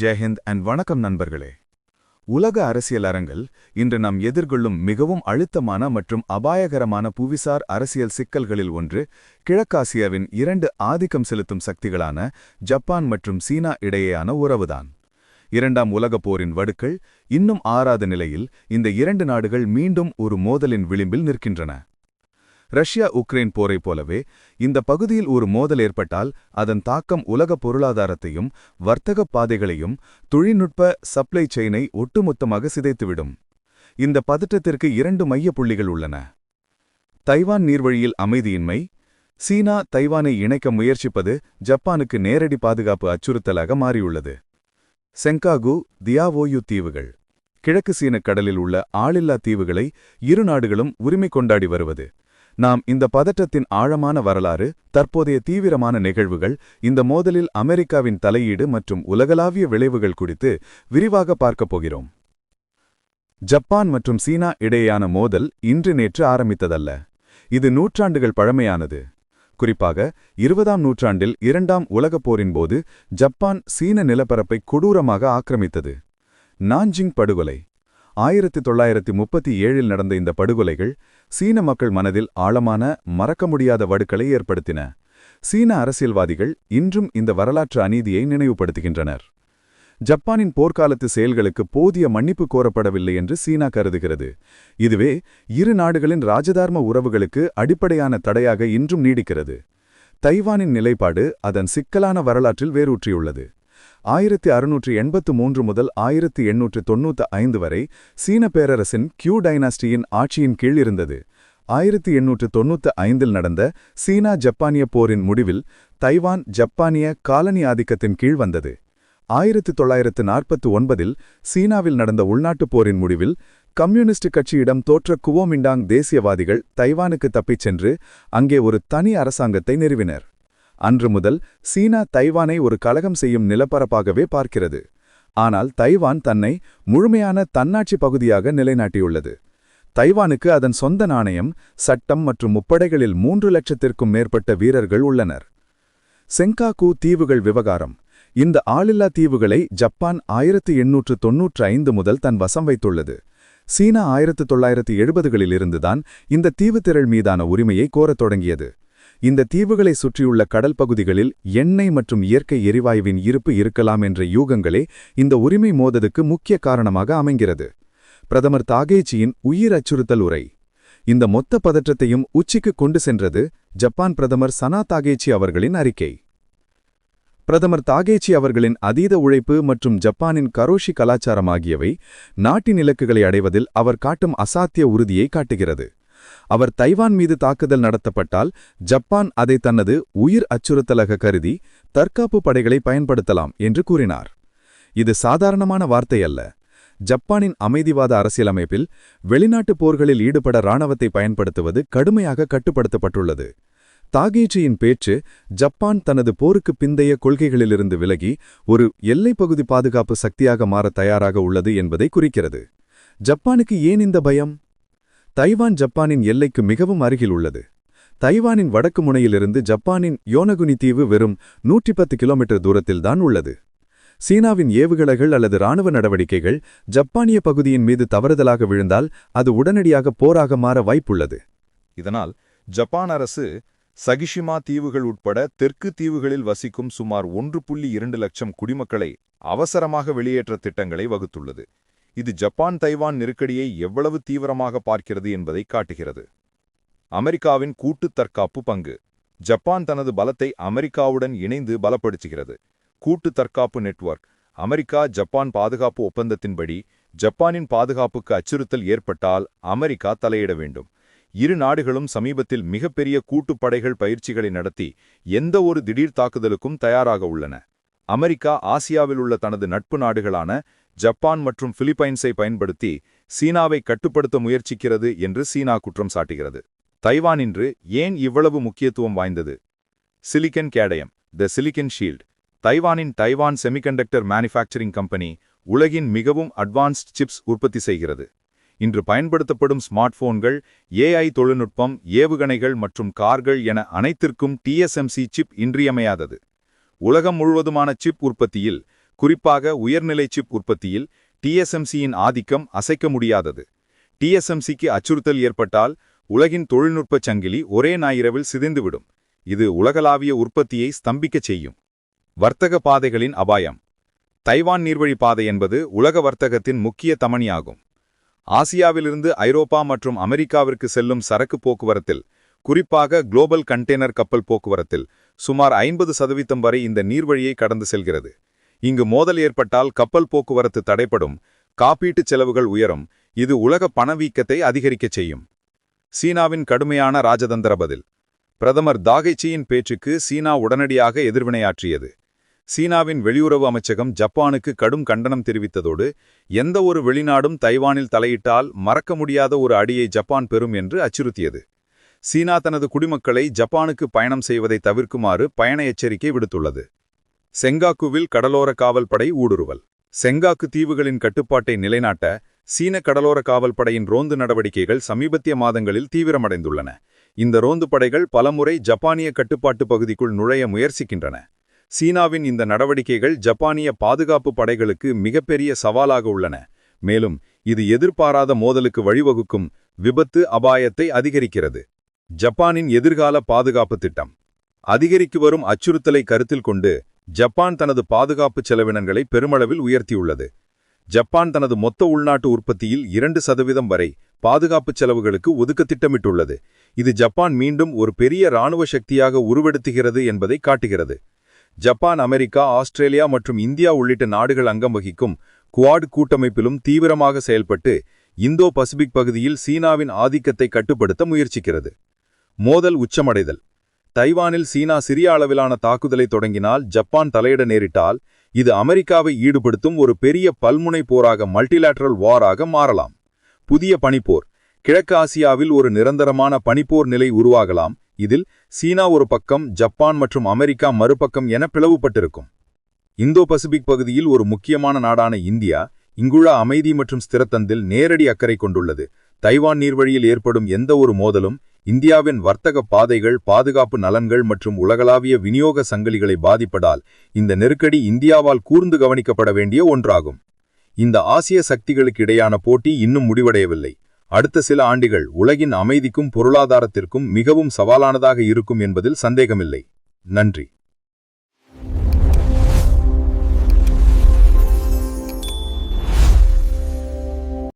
Jai Hind and வணக்கம் நண்பர்களே. உலக அரசியல் அரங்கில் இன்று நாம் எதிர்கொள்ளும் மிகவும் அழுத்தமான மற்றும் அபாயகரமான புவிசார் அரசியல் சிக்கல்களில் ஒன்று கிழக்காசியாவின் இரண்டு ஆதிக்கம் செலுத்தும் சக்திகளான ஜப்பான் மற்றும் சீனா இடையேயான உறவுதான். இரண்டாம் உலகப் போரின் வடுக்கள் இன்னும் ஆறாத நிலையில் இந்த இரண்டு நாடுகள் மீண்டும் ஒரு மோதலின் விளிம்பில் நிற்கின்றன. ரஷ்யா உக்ரைன் போரைப் போலவே இந்த பகுதியில் ஒரு மோதல் ஏற்பட்டால் அதன் தாக்கம் உலக பொருளாதாரத்தையும் வர்த்தக பாதைகளையும் தொழில்நுட்ப சப்ளை செயினை ஒட்டுமொத்தமாக சிதைத்துவிடும். இந்த பதற்றத்திற்கு இரண்டு மைய புள்ளிகள் உள்ளன. தைவான் நீர்வழியில் அமைதியின்மை சீனா தைவானை இணைக்க முயற்சிப்பது ஜப்பானுக்கு நேரடி பாதுகாப்பு அச்சுறுத்தலாக மாறியுள்ளது. செங்காகு தியாவோயு தீவுகள் கிழக்கு சீன கடலில் உள்ள ஆளில்லா தீவுகளை இரு நாடுகளும் உரிமை கொண்டாடி வருவது. நாம் இந்த பதற்றத்தின் ஆழமான வரலாறு தற்போதைய தீவிரமான நிகழ்வுகள் இந்த மோதலில் அமெரிக்காவின் தலையீடு மற்றும் உலகளாவிய விளைவுகள் குறித்து விரிவாக பார்க்கப் போகிறோம். ஜப்பான் மற்றும் சீனா இடையேயான மோதல் இன்று நேற்று ஆரம்பித்ததல்ல. இது நூற்றாண்டுகள் பழமையானது. குறிப்பாக இருபதாம் நூற்றாண்டில் இரண்டாம் உலகப் போரின் போது ஜப்பான் சீன நிலப்பரப்பை கொடூரமாக ஆக்கிரமித்தது. நான்ஜிங் படுகொலை. ஆயிரத்தி தொள்ளாயிரத்தி முப்பத்தி ஏழில் நடந்த இந்த படுகொலைகள் சீன மக்கள் மனதில் ஆழமான மறக்க முடியாத வடுக்களை ஏற்படுத்தின. சீன அரசியல்வாதிகள் இன்றும் இந்த வரலாற்று அநீதியை நினைவுபடுத்துகின்றனர். ஜப்பானின் போர்க்காலத்து செயல்களுக்கு போதிய மன்னிப்பு கோரப்படவில்லை என்று சீனா கருதுகிறது. இதுவே இரு நாடுகளின் ராஜதார்ம உறவுகளுக்கு அடிப்படையான தடையாக இன்றும் நீடிக்கிறது. தைவானின் நிலைப்பாடு அதன் சிக்கலான வரலாற்றில் வேரூற்றியுள்ளது. ஆயிரத்தி அறுநூற்றி எண்பத்து மூன்று முதல் ஆயிரத்தி எண்ணூற்று தொன்னூற்று ஐந்து வரை சீன பேரரசின் கியூ டைனாஸ்டியின் ஆட்சியின் கீழ் இருந்தது. ஆயிரத்தி எண்ணூற்று தொன்னூற்று ஐந்தில் நடந்த சீனா ஜப்பானிய போரின் முடிவில் தைவான் ஜப்பானிய காலனி ஆதிக்கத்தின் கீழ் வந்தது. ஆயிரத்தி தொள்ளாயிரத்து நாற்பத்து ஒன்பதில் சீனாவில் நடந்த உள்நாட்டுப் போரின் முடிவில் கம்யூனிஸ்ட் கட்சியிடம் தோற்ற குவோமிண்டாங் தேசியவாதிகள் தைவானுக்கு தப்பிச் சென்று அங்கே ஒரு தனி அரசாங்கத்தை நிறுவினர். அன்று முதல் சீனா தைவானை ஒரு கலகம் செய்யும் நிலப்பரப்பாகவே பார்க்கிறது. ஆனால் தைவான் தன்னை முழுமையான தன்னாட்சி பகுதியாக நிலைநாட்டியுள்ளது. தைவானுக்கு அதன் சொந்த நாணயம் சட்டம் மற்றும் முப்படைகளில் மூன்று லட்சத்திற்கும் மேற்பட்ட வீரர்கள் உள்ளனர். செங்காக்கு தீவுகள் விவகாரம். இந்த ஆளில்லா தீவுகளை ஜப்பான் ஆயிரத்து எண்ணூற்று தொன்னூற்று ஐந்து முதல் தன் வசம் வைத்துள்ளது. சீனா ஆயிரத்து தொள்ளாயிரத்து எழுபதுகளிலிருந்துதான் இந்த தீவுத்திரள் மீதான உரிமையை கோரத் தொடங்கியது. இந்த தீவுகளை சுற்றியுள்ள கடல் பகுதிகளில் எண்ணெய் மற்றும் இயற்கை எரிவாயுவின் இருப்பு இருக்கலாம் என்ற யூகங்களே இந்த உரிமை மோததுக்கு முக்கிய காரணமாக அமைகிறது. பிரதமர் தாகேச்சியின் உயிர் அச்சுறுத்தல் உரை. இந்த மொத்த பதற்றத்தையும் உச்சிக்கு கொண்டு சென்றது ஜப்பான் பிரதமர் சனா தாகேச்சி அவர்களின் அறிக்கை. பிரதமர் தாகேச்சி அவர்களின் அதீத உழைப்பு மற்றும் ஜப்பானின் கரோஷி கலாச்சாரம் ஆகியவை நாட்டின் இலக்குகளை அடைவதில் அவர் காட்டும் அசாத்திய உறுதியை காட்டுகிறது. அவர் தைவான் மீது தாக்குதல் நடத்தப்பட்டால் ஜப்பான் அதை தனது உயிர் அச்சுறுத்தலாக கருதி தற்காப்பு படைகளை பயன்படுத்தலாம் என்று கூறினார். இது சாதாரணமான வார்த்தை அல்ல ஜப்பானின் அமைதிவாத அரசியலமைப்பில் வெளிநாட்டுப் போர்களில் ஈடுபட இராணுவத்தை பயன்படுத்துவது கடுமையாக கட்டுப்படுத்தப்பட்டுள்ளது. தாகேச்சியின் பேச்சு ஜப்பான் தனது போருக்கு பிந்தைய கொள்கைகளிலிருந்து விலகி ஒரு எல்லைப்பகுதி பாதுகாப்பு சக்தியாக மாற தயாராக உள்ளது என்பதை குறிக்கிறது. ஜப்பானுக்கு ஏன் இந்த பயம்? தைவான் ஜப்பானின் எல்லைக்கு மிகவும் அருகில் உள்ளது. தைவானின் வடக்கு முனையிலிருந்து ஜப்பானின் யோனகுனி தீவு வெறும் நூற்றி பத்து கிலோமீட்டர் தூரத்தில்தான் உள்ளது. சீனாவின் ஏவுகணைகள் அல்லது இராணுவ நடவடிக்கைகள் ஜப்பானிய பகுதியின் மீது தவறுதலாக விழுந்தால் அது உடனடியாக போராக மாற வாய்ப்புள்ளது. இதனால் ஜப்பான் அரசு சகிஷிமா தீவுகள் உட்பட தெற்கு தீவுகளில் வசிக்கும் சுமார் ஒன்று புள்ளி இரண்டு லட்சம் குடிமக்களை அவசரமாக வெளியேற்ற திட்டங்களை வகுத்துள்ளது. இது ஜப்பான் தைவான் நெருக்கடியை எவ்வளவு தீவிரமாக பார்க்கிறது என்பதை காட்டுகிறது. அமெரிக்காவின் கூட்டு தற்காப்பு பங்கு. ஜப்பான் தனது பலத்தை அமெரிக்காவுடன் இணைந்து பலப்படுத்துகிறது. கூட்டு தற்காப்பு நெட்வொர்க். அமெரிக்கா ஜப்பான் பாதுகாப்பு ஒப்பந்தத்தின்படி ஜப்பானின் பாதுகாப்புக்கு அச்சுறுத்தல் ஏற்பட்டால் அமெரிக்கா தலையிட வேண்டும். இரு நாடுகளும் சமீபத்தில் மிகப்பெரிய கூட்டுப்படைகள் பயிற்சிகளை நடத்தி எந்த ஒரு திடீர் தாக்குதலுக்கும் தயாராக உள்ளன. அமெரிக்கா ஆசியாவில் உள்ள தனது நட்பு நாடுகளான ஜப்பான் மற்றும் பிலிப்பைன்ஸை பயன்படுத்தி சீனாவை கட்டுப்படுத்த முயற்சிக்கிறது என்று சீனா குற்றம் சாட்டுகிறது. தைவான் இன்று ஏன் இவ்வளவு முக்கியத்துவம் வாய்ந்தது? சிலிக்கன் கேடயம் த சிலிக்கன் ஷீல்ட் தைவானின் தைவான் செமிகண்டக்டர் மேனுஃபேக்சரிங் கம்பெனி உலகின் மிகவும் அட்வான்ஸ்ட் சிப்ஸ் உற்பத்தி செய்கிறது. இன்று பயன்படுத்தப்படும் ஸ்மார்ட் போன்கள் ஏஐ தொழில்நுட்பம் ஏவுகணைகள் மற்றும் கார்கள் என அனைத்திற்கும் டிஎஸ்எம்சி சிப் இன்றியமையாதது. உலகம் முழுவதுமான சிப் உற்பத்தியில் குறிப்பாக உயர்நிலை சிப் உற்பத்தியில் டிஎஸ்எம்சியின் ஆதிக்கம் அசைக்க முடியாதது. டிஎஸ்எம்சிக்கு அச்சுறுத்தல் ஏற்பட்டால் உலகின் தொழில்நுட்ப சங்கிலி ஒரே ஞாயிறவில் சிதைந்துவிடும். இது உலகளாவிய உற்பத்தியை ஸ்தம்பிக்கச் செய்யும். வர்த்தக பாதைகளின் அபாயம். தைவான் நீர்வழி பாதை என்பது உலக வர்த்தகத்தின் முக்கிய தமணியாகும். ஆசியாவிலிருந்து ஐரோப்பா மற்றும் அமெரிக்காவிற்கு செல்லும் சரக்கு போக்குவரத்தில் குறிப்பாக குளோபல் கண்டெய்னர் கப்பல் போக்குவரத்தில் சுமார் ஐம்பது சதவீதம் வரை இந்த நீர்வழியை கடந்து செல்கிறது. இங்கு மோதல் ஏற்பட்டால் கப்பல் போக்குவரத்து தடைப்படும் காப்பீட்டுச் செலவுகள் உயரும் இது உலக பணவீக்கத்தை அதிகரிக்கச் செய்யும். சீனாவின் கடுமையான ராஜதந்திர பதில். பிரதமர் தாகைச்சியின் பேச்சுக்கு சீனா உடனடியாக எதிர்வினையாற்றியது. சீனாவின் வெளியுறவு அமைச்சகம் ஜப்பானுக்கு கடும் கண்டனம் தெரிவித்ததோடு எந்த ஒரு வெளிநாடும் தைவானில் தலையிட்டால் மறக்க முடியாத ஒரு அடியை ஜப்பான் பெறும் என்று அச்சுறுத்தியது. சீனா தனது குடிமக்களை ஜப்பானுக்கு பயணம் செய்வதை தவிர்க்குமாறு பயண எச்சரிக்கை விடுத்துள்ளது. செங்காக்குவில் கடலோர காவல்படை ஊடுருவல். செங்காக்கு தீவுகளின் கட்டுப்பாட்டை நிலைநாட்ட சீன கடலோர காவல்படையின் ரோந்து நடவடிக்கைகள் சமீபத்திய மாதங்களில் தீவிரமடைந்துள்ளன. இந்த ரோந்து படைகள் பலமுறை ஜப்பானிய கட்டுப்பாட்டு பகுதிக்குள் நுழைய முயற்சிக்கின்றன. சீனாவின் இந்த நடவடிக்கைகள் ஜப்பானிய பாதுகாப்பு படைகளுக்கு மிகப்பெரிய சவாலாக உள்ளன. மேலும் இது எதிர்பாராத மோதலுக்கு வழிவகுக்கும் விபத்து அபாயத்தை அதிகரிக்கிறது. ஜப்பானின் எதிர்கால பாதுகாப்பு திட்டம். அதிகரிக்கு வரும் அச்சுறுத்தலை கருத்தில் கொண்டு ஜப்பான் தனது பாதுகாப்பு செலவினங்களை பெருமளவில் உயர்த்தியுள்ளது. ஜப்பான் தனது மொத்த உள்நாட்டு உற்பத்தியில் இரண்டு சதவீதம் வரை பாதுகாப்பு செலவுகளுக்கு ஒதுக்க திட்டமிட்டுள்ளது. இது ஜப்பான் மீண்டும் ஒரு பெரிய இராணுவ சக்தியாக உருவெடுத்துகிறது என்பதை காட்டுகிறது. ஜப்பான் அமெரிக்கா ஆஸ்திரேலியா மற்றும் இந்தியா உள்ளிட்ட நாடுகள் அங்கம் வகிக்கும் குவாட் கூட்டமைப்பிலும் தீவிரமாக செயல்பட்டு இந்தோ பசிபிக் பகுதியில் சீனாவின் ஆதிக்கத்தை கட்டுப்படுத்த முயற்சிக்கிறது. மோதல் உச்சமடைதல். தைவானில் சீனா சிறிய அளவிலான தாக்குதலை தொடங்கினால் ஜப்பான் தலையிட நேரிட்டால் இது அமெரிக்காவை ஈடுபடுத்தும் ஒரு பெரிய பல்முனை போராக மல்டிலேட்டரல் வாராக மாறலாம். புதிய பனிப்போர். கிழக்கு ஆசியாவில் ஒரு நிரந்தரமான பனிப்போர் நிலை உருவாகலாம். இதில் சீனா ஒரு பக்கம் ஜப்பான் மற்றும் அமெரிக்கா மறுபக்கம் என பிளவுபட்டிருக்கும். இந்தோ பசிபிக் பகுதியில் ஒரு முக்கியமான நாடான இந்தியா இங்குள்ள அமைதி மற்றும் ஸ்திரத்தந்தில் நேரடி அக்கறை கொண்டுள்ளது. தைவான் நீர்வழியில் ஏற்படும் எந்த ஒரு மோதலும் இந்தியாவின் வர்த்தக பாதைகள் பாதுகாப்பு நலன்கள் மற்றும் உலகளாவிய விநியோக சங்கிலிகளை பாதிப்பதால் இந்த நெருக்கடி இந்தியாவால் கூர்ந்து கவனிக்கப்பட வேண்டிய ஒன்றாகும். இந்த ஆசிய சக்திகளுக்கு இடையான போட்டி இன்னும் முடிவடையவில்லை. அடுத்த சில ஆண்டுகள் உலகின் அமைதிக்கும் பொருளாதாரத்திற்கும் மிகவும் சவாலானதாக இருக்கும் என்பதில் சந்தேகமில்லை. நன்றி.